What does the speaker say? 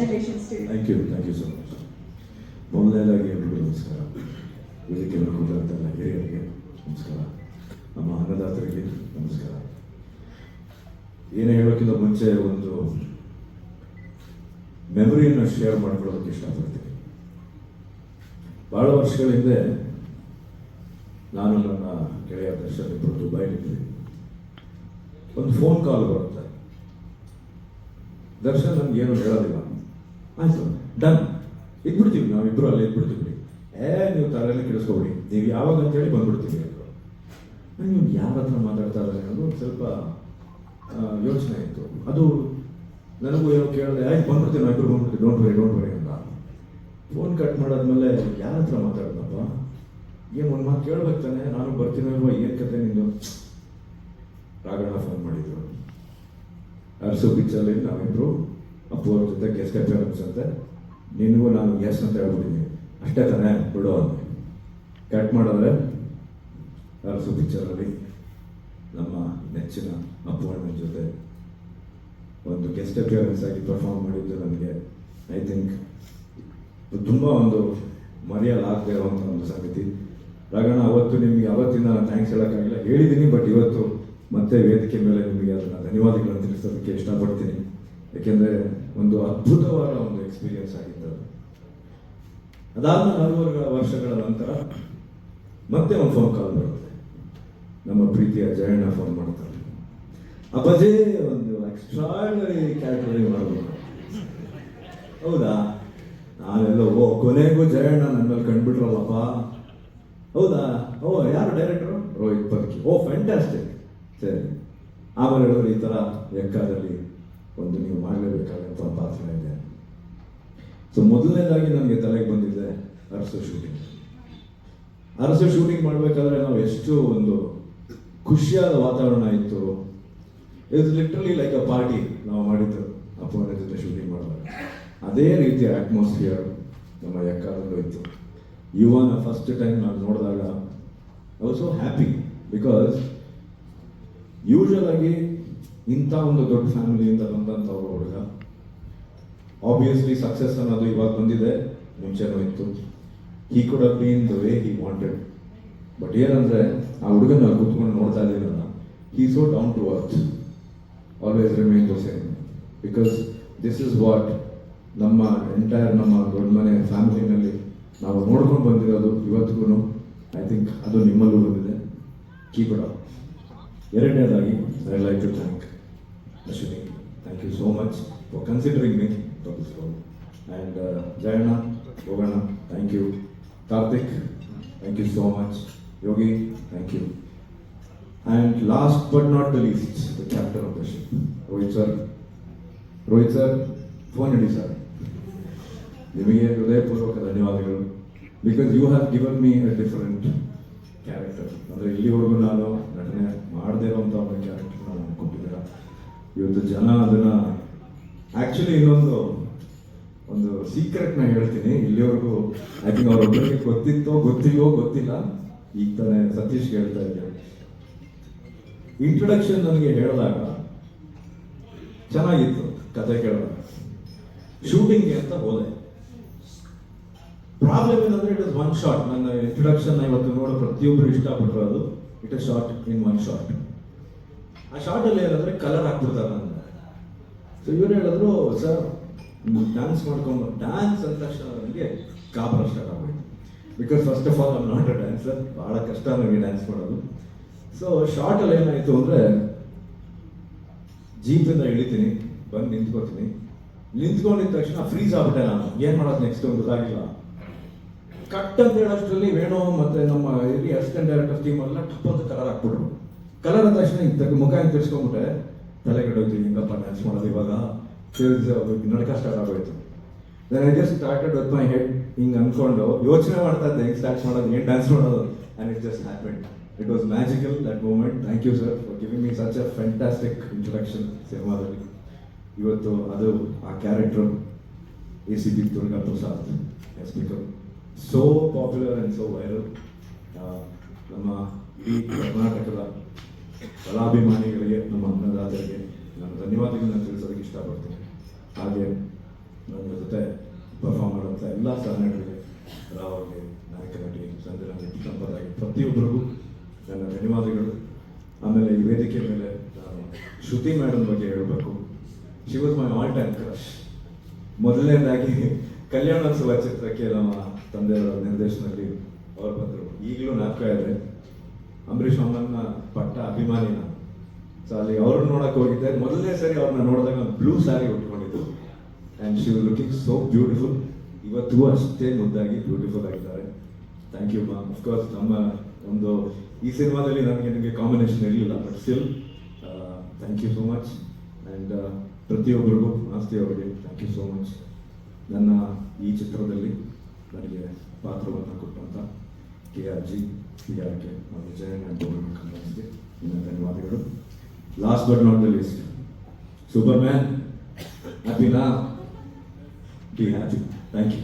Thank you thank you much ಮೊದಲನೇದಾಗಿ ಎಲ್ರಿಗೂ ನಮಸ್ಕಾರ. ವೇದಿಕೆ ಕೂತಿರುತ್ತಲ್ಲ ಹಿರಿಯರಿಗೆ ನಮಸ್ಕಾರ. ನಮ್ಮ ಅನ್ನದಾತರಿಗೆ ನಮಸ್ಕಾರ. ಏನೇ ಹೇಳೋಕ್ಕಿಂತ ಮುಂಚೆ ಒಂದು ಮೆಮೊರಿಯನ್ನು ಶೇರ್ ಮಾಡ್ಕೊಳ್ಳೋದಕ್ಕೆ ಇಷ್ಟಪಡ್ತೀನಿ. ಭಾಳ ವರ್ಷಗಳ ಹಿಂದೆ ನಾನು ನನ್ನ ಗೆಳೆಯ ದರ್ಶನ್ ಇಬ್ಬರು ದುಬೈಲಿದ್ವಿ. ಒಂದು ಫೋನ್ ಕಾಲ್ ಬರುತ್ತೆ. ದರ್ಶನ್ ನನ್ಗೆ ಏನು ಹೇಳೋದಿಲ್ಲ. ಆಯ್ತು ಡನ್ ಇದ್ಬಿಡ್ತೀವಿ ನಾವಿಬ್ರು ಅಲ್ಲಿ ಇದ್ಬಿಡ್ತೀವಿ. ಏ, ನೀವು ತಲೆಯಲ್ಲಿ ಕೆಡಿಸ್ಕೊಬಿಡಿ. ನೀವು ಯಾವಾಗ ಅಂತೇಳಿ ಬಂದ್ಬಿಡ್ತೀವಿ ಅಂದರು ನೀವು ಯಾರ ಹತ್ರ ಮಾತಾಡ್ತಾ ಇದ್ದಾರೆ ಅನ್ನೋದು ಸ್ವಲ್ಪ ಯೋಚನೆ ಇತ್ತು. ಅದು ನನಗೂ ಏನೋ ಕೇಳಿದೆ ಆಯ್ತು ಬಂದ್ಬಿಡ್ತೀವಿ ನಾವು ಇಬ್ಬರು ಬಂದ್ಬಿಡ್ತೀವಿ. ಡೋಂಟ್ ವರಿ ಡೋಂಟ್ ವರಿ ಅಂತ. ಫೋನ್ ಕಟ್ ಮಾಡಾದ್ಮೇಲೆ ಯಾರ ಹತ್ರ ಮಾತಾಡ್ದಪ್ಪ? ಏನು ಒಂದು ಮಾತು ಕೇಳ್ಬೇಕು ತಾನೆ, ನಾನು ಬರ್ತೀನೋ ಏನು ಕತೆ ನಿಂದು? ರಾಘಣ್ಣ ಫೋನ್ ಮಾಡಿದ್ರು. ಅರಸು ಪಿಚ್ಚಲ್ಲಿ ನಾವಿಬ್ರು ಅಪ್ಪು ಜೊತೆ ಗೆಸ್ಟ್ ಅಪಿಯರೆನ್ಸ್ ಅಂತೆ ನಿನಗೂ ನಾನು ಗೆಸ್ಟ್ ಅಂತ ಹೇಳ್ಬಿಟ್ಟಿದ್ದೀನಿ ಅಷ್ಟೇ ತಾನೇ, ಬಿಡು ಅಂದೆ ಕಟ್ ಮಾಡಿದ್ರೆ ಅರಸು ಪಿಕ್ಚರಲ್ಲಿ ನಮ್ಮ ನೆಚ್ಚಿನ ಅಪ್ಪುವಣ್ಣನ ಜೊತೆ ಒಂದು ಗೆಸ್ಟ್ ಅಪಿಯರೆನ್ಸ್ ಆಗಿ ಪರ್ಫಾರ್ಮ್ ಮಾಡಿದ್ದು ನನಗೆ ಐ ಥಿಂಕ್ ತುಂಬ ಒಂದು ಮರೆಯಲಾಗದೆ ಇರುವಂಥ ಒಂದು ಸಂಗತಿ. ರಾಗಣ ಅವತ್ತು ನಿಮಗೆ ಅವತ್ತಿನ ಥ್ಯಾಂಕ್ಸ್ ಹೇಳೋಕ್ಕಾಗಿಲ್ಲ. ಹೇಳಿದ್ದೀನಿ ಬಟ್ ಇವತ್ತು ಮತ್ತೆ ವೇದಿಕೆ ಮೇಲೆ ನಿಮಗೆ ಅದನ್ನು ಧನ್ಯವಾದಗಳನ್ನು ತಿಳಿಸೋದಕ್ಕೆ ಇಷ್ಟಪಡ್ತೀನಿ. ಯಾಕೆಂದರೆ ಒಂದು ಅದ್ಭುತವಾದ ಒಂದು ಎಕ್ಸ್ಪೀರಿಯನ್ಸ್ ಆಗಿತ್ತು ಅದಾದ ಹಲವಾರು ವರ್ಷಗಳ ನಂತರ ಮತ್ತೆ ಒಂದು ಫೋನ್ ಕಾಲ್ ಬರುತ್ತೆ. ನಮ್ಮ ಪ್ರೀತಿಯ ಜಯಣ್ಣ ಫೋನ್ ಮಾಡ್ತಾರೆ ಅಪ್ಪಾಜಿ ಒಂದು ಎಕ್ಸ್ಟ್ರಾರ್ಡಿನರಿ ಕ್ಯಾರೆಕ್ಟರ್ ಮಾಡಬೇಕು ಹೌದಾ? ನಾನೆಲ್ಲ, ಓ, ಕೊನೆಗೂ ಜಯಣ್ಣ ನನ್ನ ಮೇಲೆ ಕಂಡ್ಬಿಟ್ರಲ್ಲಪ್ಪ ಹೌದಾ? ಓ, ಯಾರು ಡೈರೆಕ್ಟರ್ ರೋಹಿತ್ ಪರ್ಕಿ ಓ ಫ್ಯಾಂಟಾಸ್ಟಿಕ್ ಸರಿ. ಆಮೇಲೆ ಹೇಳಿದ್ರು ಈ ಥರ ಎಕ್ಕಾದಲ್ಲಿ ಒಂದು ನೀವು ಮಾಡಲೇಬೇಕಾದಂಥ ಪಾತ್ರ ಇದೆ. ಸೊ ಮೊದಲನೇದಾಗಿ ನಮಗೆ ತಲೆಗೆ ಬಂದಿದೆ ಅರಸು ಶೂಟಿಂಗ್ ಅರಸು ಶೂಟಿಂಗ್ ಮಾಡಬೇಕಾದ್ರೆ ನಾವು ಎಷ್ಟು ಒಂದು ಖುಷಿಯಾದ ವಾತಾವರಣ ಇತ್ತು. It's literally like a party ನಾವು ಮಾಡಿದ್ದು ಅಪ್ಪನ ಜೊತೆ ಶೂಟಿಂಗ್ ಮಾಡಿದಾಗ ಅದೇ ರೀತಿಯ ಅಟ್ಮಾಸ್ಫಿಯರ್ ನಮ್ಮ ಎಕ್ಕಾದಲ್ಲೂ ಇತ್ತು. ಇವನ್ ಫಸ್ಟ್ ಟೈಮ್ ನಾನು ನೋಡಿದಾಗ I was so happy because usual ಆಗಿ ಇಂಥ ಒಂದು ದೊಡ್ಡ ಫ್ಯಾಮಿಲಿಯಿಂದ ಬಂದಂಥ ಒಬ್ಬ ಹುಡುಗ. ಆಬ್ವಿಯಸ್ಲಿ ಸಕ್ಸಸ್ ಅನ್ನೋದು ಇವಾಗ ಬಂದಿದೆ, ಮುಂಚೆನೂ ಇತ್ತು. ಈ ಕೂಡ been the way he wanted but ಏನಂದ್ರೆ, ಆ ಹುಡುಗನ ಕೂತ್ಕೊಂಡು ನೋಡ್ತಾ ಇದ್ದೀನಲ್ಲ he so down to earth always remain the same because this is what ನಮ್ಮ ಎಂಟೈರ್ ನಮ್ಮ ದೊಡ್ಡ ಮನೆ ಫ್ಯಾಮಿಲಿನಲ್ಲಿ ನಾವು ನೋಡ್ಕೊಂಡು ಬಂದಿರೋದು ಇವತ್ತಿಗೂ ಐ ಥಿಂಕ್ ಅದು ನಿಮ್ಮಲ್ಲೂ ಬಂದಿದೆ. ಕೀಪ್ ಇಟ್ ಎರಡನೇದಾಗಿ I like to thank Ashwini thank you so much for considering me for this role and Jayanna Yoganna thank you Karthik thank you so much Yogi thank you and last but not the least the captain of the ship Rohit sir Rohit sir phone ED sir ನಿಮಗೆ ಹೃದಯಪೂರ್ವಕ ಧನ್ಯವಾದಗಳು because you have given me a different character ಅಂದರೆ ಇಲ್ಲಿವರೆಗೂ ನಾನು ನಟನೆ ಮಾಡದೇ ಇರೋಂಥ ಒಂದು ಕ್ಯಾರೆಕ್ಟರ್ ನಾನು ಕೊಟ್ಟಿದ್ದೀರ ಇವತ್ತು ಜನ ಅದನ್ನು ಆ್ಯಕ್ಚುಲಿ ಇನ್ನೊಂದು, ಒಂದು ಸೀಕ್ರೆಟ್ನ ಹೇಳ್ತೀನಿ. ಇಲ್ಲಿವರೆಗೂ ಐ ತಿಂಕ್ ಅವ್ರೊಬ್ಬರಿಗೆ ಗೊತ್ತಿತ್ತೋ, ಗೊತ್ತಿಲ್ವೋ, ಗೊತ್ತಿಲ್ಲ. ಈಗ ತಾನೇ ಸತೀಶ್ ಹೇಳ್ತಾ ಇದ್ದೆ. ಇಂಟ್ರೊಡಕ್ಷನ್ ನನಗೆ ಹೇಳಿದಾಗ ಚೆನ್ನಾಗಿತ್ತು ಕತೆ ಕೇಳಿದಾಗ ಶೂಟಿಂಗ್ಗೆ ಅಂತ ಹೋದೆ. ಪ್ರಾಬ್ಲಮ್ ಏನಂದ್ರೆ ಇಟ್ ಇಸ್ ಒನ್ ಶಾಟ್ ನನ್ನ ಇಂಟ್ರೊಡಕ್ಷನ್ ಇವತ್ತು ನೋಡೋ ಪ್ರತಿಯೊಬ್ಬರು ಇಷ್ಟಪಟ್ಟರು ಅದು. It is short in one shot ಆ ಶಾರ್ಟ್ ಅಲ್ಲಿ ಏನಂದ್ರೆ ಕಲರ್ ಹಾಕ್ಬಿಡ್ತಾರೆ ನನ್ನ ಸೊ ಇವ್ರು ಹೇಳಿದ್ರು, ಸರ್ ಡ್ಯಾನ್ಸ್ ಮಾಡ್ಕೊಂಡು ಡ್ಯಾನ್ಸ್ ಅಂದ ತಕ್ಷಣ ನನಗೆ ಕಾಬರ ಸ್ಟಾರ್ಟ್ ಆಗೋಯ್ತು. Because first of all I'm not a dancer ಭಾಳ ಕಷ್ಟ ನನಗೆ ಡ್ಯಾನ್ಸ್ ಮಾಡೋದು. ಸೊ ಶಾರ್ಟಲ್ಲಿ ಏನಾಯಿತು ಅಂದರೆ ಜೀಪಿಂದ ಇಳಿತೀನಿ, ಬಂದು ನಿಂತ್ಕೋತೀನಿ. ನಿಂತ್ಕೊಂಡಿದ ತಕ್ಷಣ ಫ್ರೀಸ್ ಆಗ್ಬಿಟ್ಟೆ ನಾನು. ಏನು ಮಾಡೋದು ನೆಕ್ಸ್ಟ್ ಗೊತ್ತಾಗಿಲ್ಲ. ಕಟ್ ಅಂತ ಹೇಳೋಷ್ಟರಲ್ಲಿ ವೇಣು ಮತ್ತೆ ನಮ್ಮ ಇಲ್ಲಿ ಅಸಿಸ್ಟೆಂಟ್ ಡೈರೆಕ್ಟರ್ ಟೀಮ್ ಎಲ್ಲ ಟಪ್ ಅಂತ ಕಲರ್ ಹಾಕ್ಬಿಟ್ರು. ಕಲರ್ ಆದ ತಕ್ಷಣ ತೆಗ್ದು ಮುಖ ತಲೆ ಕೆಡೋಯ್ತು ಹಿಂಗಪ್ಪ ಡ್ಯಾನ್ಸ್ ಮಾಡೋದು ಇವಾಗ. ನಡ್ಕ ಸ್ಟಾರ್ಟ್ ಆಗೋಯ್ತು. Then I just started with my head ಹಿಂಗೆ ಅನ್ಕೊಂಡು ಯೋಚನೆ ಮಾಡ್ತಾ ಇದ್ದೆ, ಹೆಂಗೆ ಸ್ಟಾರ್ಟ್ ಮಾಡೋದು, ಏನು ಡ್ಯಾನ್ಸ್ ಮಾಡೋದು? And it just happened it was magical that moment thank you sir for giving me such a fantastic introduction ಸಿನಿಮಾದಲ್ಲಿ ಇವತ್ತು ಅದು, ಆ character A C B Durga Prasad has become so popular and so viral ನಮ್ಮ ಇಡೀ ಕರ್ನಾಟಕದ ಕಲಾಭಿಮಾನಿಗಳಿಗೆ ನಮ್ಮ ಅನ್ನದಾತರಿಗೆ ನಾನು ಧನ್ಯವಾದಗಳನ್ನ ತಿಳಿಸೋದಕ್ಕೆ ಇಷ್ಟಪಡ್ತೀನಿ. ಹಾಗೆ ನನ್ನ ಜೊತೆ ಪರ್ಫಾರ್ಮ್ ಮಾಡುವಂಥ ಎಲ್ಲ ಸಹನಟರಿಗೆ ರಾವ್ ಅವ್ರಿಗೆ, ನಾಯಕ ನಟಿ ಸಂಜನಾ ನಟಿ ಸಂಪದಾಗಿ ಪ್ರತಿಯೊಬ್ಬರಿಗೂ ನನ್ನ ಧನ್ಯವಾದಗಳು. ಆಮೇಲೆ ಈ ವೇದಿಕೆ ಮೇಲೆ ನಾನು ಶ್ರುತಿ ಮೇಡಮ್ ಬಗ್ಗೆ ಹೇಳಬೇಕು. She was my all time crush ಮೊದಲನೇದಾಗಿ ಕಲ್ಯಾಣೋತ್ಸವ ಚಿತ್ರಕ್ಕೆ ನಮ್ಮ ತಂದೆಯವರ ನಿರ್ದೇಶನದಲ್ಲಿ ಅವ್ರು ಬಂದರು. ಈಗಲೂ ನಾಟಕ ಇದೆ. ಅಂಬರೀಷ್ ಅಮ್ಮನ ಪಟ್ಟ ಅಭಿಮಾನಿ ನಾನು ಸೊ ಅಲ್ಲಿ ಅವ್ರನ್ನ ನೋಡಕ್ ಹೋಗಿದ್ದೆ. ಮೊದಲನೇ ಸರಿ ಅವ್ರನ್ನ ನೋಡಿದಾಗ blue sari ಉಟ್ಕೊಂಡಿದ್ದು. And she looking so beautiful ಇವತ್ತು ಅಷ್ಟೇ ಮುದ್ದಾಗಿ ಬ್ಯೂಟಿಫುಲ್ ಆಗಿದ್ದಾರೆ. ಥ್ಯಾಂಕ್ ಯು ಮಾ ಅಫ್ಕೋರ್ಸ್ ನಮ್ಮ ಒಂದು ಈ ಸಿನಿಮಾದಲ್ಲಿ ನನಗೆ ನಿಮಗೆ ಕಾಂಬಿನೇಷನ್ ಇರಲಿಲ್ಲ but still thank you so much and ಪ್ರತಿಯೊಬ್ಬರಿಗೂ ಆಸ್ತಿ ಅವರಿಗೆ ಥ್ಯಾಂಕ್ ಯು ಸೋ ಮಚ್ ನನ್ನ ಈ ಚಿತ್ರದಲ್ಲಿ ನನಗೆ ಪಾತ್ರವನ್ನು ಕೊಟ್ಟಂತ K R G. P R K ಮತ್ತು ಜಯನ್ ಆ್ಯಂಡ್ ಕಂಪನೀಸ್ಗೆ ಇನ್ನು ಧನ್ಯವಾದಗಳು. Last but not the least superman happy ನಾ ಬಿ ಹ್ಯಾಪಿ ಥ್ಯಾಂಕ್ ಯು